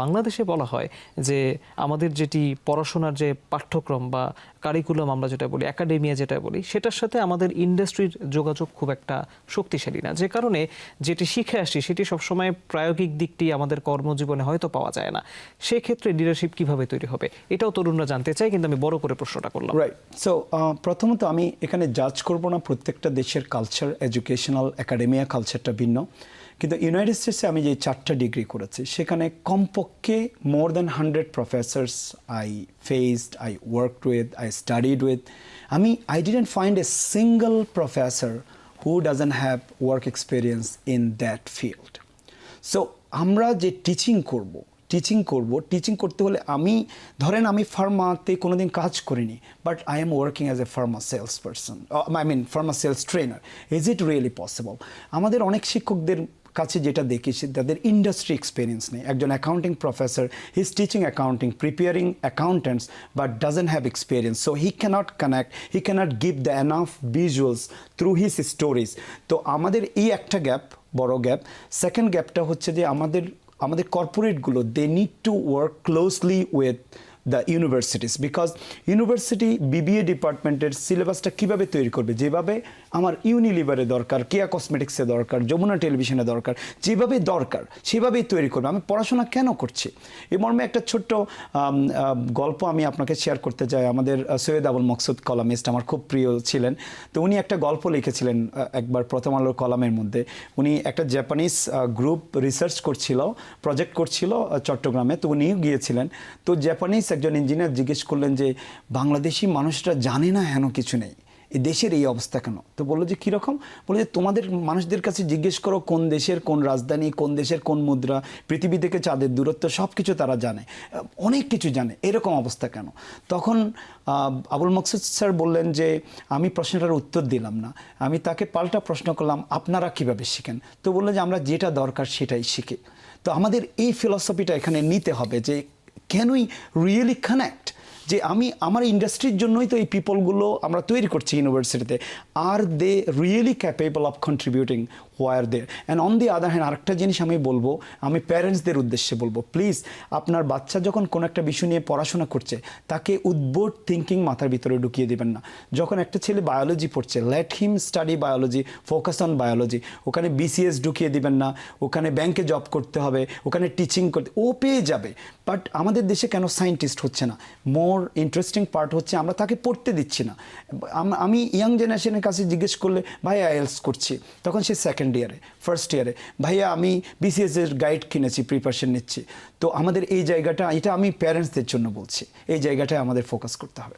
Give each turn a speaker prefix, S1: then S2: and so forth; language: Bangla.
S1: বাংলাদেশে বলা হয় যে আমাদের যেটি পড়াশোনার যে পাঠ্যক্রম বা কারিকুলাম আমরা যেটা বলি একাডেমিয়া যেটা বলি, সেটার সাথে আমাদের ইন্ডাস্ট্রির যোগাযোগ খুব একটা শক্তিশালী না। যে কারণে যেটি শিখে আসি, সেটি সবসময় প্রায়োগিক দিকটি আমাদের কর্মজীবনে হয়তো পাওয়া যায় না। সেক্ষেত্রে লিডারশিপ কীভাবে তৈরি হবে, এটাও তরুণরা জানতে চাই কিন্তু আমি বড় করে প্রশ্নটা করলাম।
S2: রাইট সো প্রথমত আমি এখানে জাজ করব না, প্রত্যেকটা দেশের কালচার এডুকেশনাল একাডেমিয়া কালচারটা ভিন্ন। কিন্তু ইউনাইটেড স্টেটসে আমি যে চারটা ডিগ্রি করেছি, সেখানে কমপক্ষে more than hundred professors I faced I work with I studied with আমি I didn't find a single professor who doesn't have work experience in that field so আমরা যে টিচিং করব টিচিং করব টিচিং করতে হলে আমি, ধরেন আমি ফার্মাতে কোনোদিন কাজ করিনি but I am working as a pharma sales person I mean pharma sales trainer is it really possible আমাদের অনেক শিক্ষকদের কাছে যেটা দেখি সে তাদের ইন্ডাস্ট্রি এক্সপিরিয়েন্স নেই। একজন accounting professor he is teaching accounting preparing accountants but doesn't have experience so he cannot connect he cannot give the enough visuals through his stories তো আমাদের এই একটা গ্যাপ বড় গ্যাপ সেকেন্ড গ্যাপটা হচ্ছে যে আমাদের আমাদের কর্পোরেটগুলো they need to work closely with the universities because university BBA ডিপার্টমেন্টের সিলেবাসটা কীভাবে তৈরি করবে? যেভাবে আমার ইউনিলিভারে দরকার কেয়া কসমেটিক্সে দরকার, যমুনা টেলিভিশনে দরকার, যেভাবে দরকার, সেভাবেই তৈরি করবে। আমি পড়াশোনা কেন করছি? এই মর্মে একটা ছোট্ট গল্প আমি আপনাকে শেয়ার করতে চাই। আমাদের সৈয়দ আবুল মকসুদ কলামিস্ট আমার খুব প্রিয় ছিলেন। তো উনি একটা গল্প লিখেছিলেন একবার প্রথম আলোর কলামের মধ্যে। উনি একটা জাপানিজ গ্রুপ রিসার্চ করছিল প্রজেক্ট করছিল চট্টগ্রামে। তো উনিও গিয়েছিলেন। তো জাপানিজ একজন ইঞ্জিনিয়ার জিজ্ঞেস করলেন যে, বাংলাদেশি মানুষরা জানে না হেন কিছু নেই। এই দেশের এই অবস্থা কেন? তো বলল যে কীরকম বলে যে, তোমাদের মানুষদের কাছে জিজ্ঞেস করো কোন দেশের কোন রাজধানী, কোন দেশের কোন মুদ্রা, পৃথিবী থেকে চাঁদের দূরত্ব সব কিছু তারা জানে। অনেক কিছু জানে। এরকম অবস্থা কেন? তখন আবুল মকসুদ স্যার বললেন যে, আমি প্রশ্নটার উত্তর দিলাম না। আমি তাকে পাল্টা প্রশ্ন করলাম, আপনারা কীভাবে শিখেন? তো বলল যে, আমরা যেটা দরকার সেটাই শিখি। তো আমাদের এই ফিলসফিটা এখানে নিতে হবে যে ক্যান উই রিয়েলি কানেক্ট যে আমি আমার ইন্ডাস্ট্রির জন্যই তো এই পিপলগুলো আমরা তৈরি করছি ইউনিভার্সিটিতে are they really capable of contributing where they and on the other hand আরেকটা জিনিস আমি বলব, আমি প্যারেন্টসদের উদ্দেশ্যে বলব। প্লিজ আপনার বাচ্চা যখন কোনো একটা বিষয় নিয়ে পড়াশোনা করছে, তাকে উদ্ভট থিঙ্কিং মাথার ভিতরে ঢুকিয়ে দেবেন না। যখন একটা ছেলে বায়োলজি পড়ছে let him study biology focus on biology ওখানে বিসিএস ঢুকিয়ে দিবেন না, ওখানে ব্যাংকে জব করতে হবে, ওখানে টিচিং করতে ও পেয়ে যাবে। বাট আমাদের দেশে কেন সায়েন্টিস্ট হচ্ছে না? মোর ইন্টারেস্টিং পার্ট হচ্ছে আমরা তাকে পড়তে দিচ্ছি না। আমি ইয়াং জেনারেশনের কাছে জিজ্ঞেস করলে ভাই আইএলস করছি। তখন সে সেকেন্ড ইয়ারে ফার্স্ট ইয়ারে ভাইয়া, আমি বিসিএস এর গাইড কিনেছি প্রিপারেশন নিচ্ছি। তো আমাদের এই জায়গাটা, এটা আমি প্যারেন্টসদের জন্য বলছি। এই জায়গাটায় আমাদের ফোকাস করতে হবে।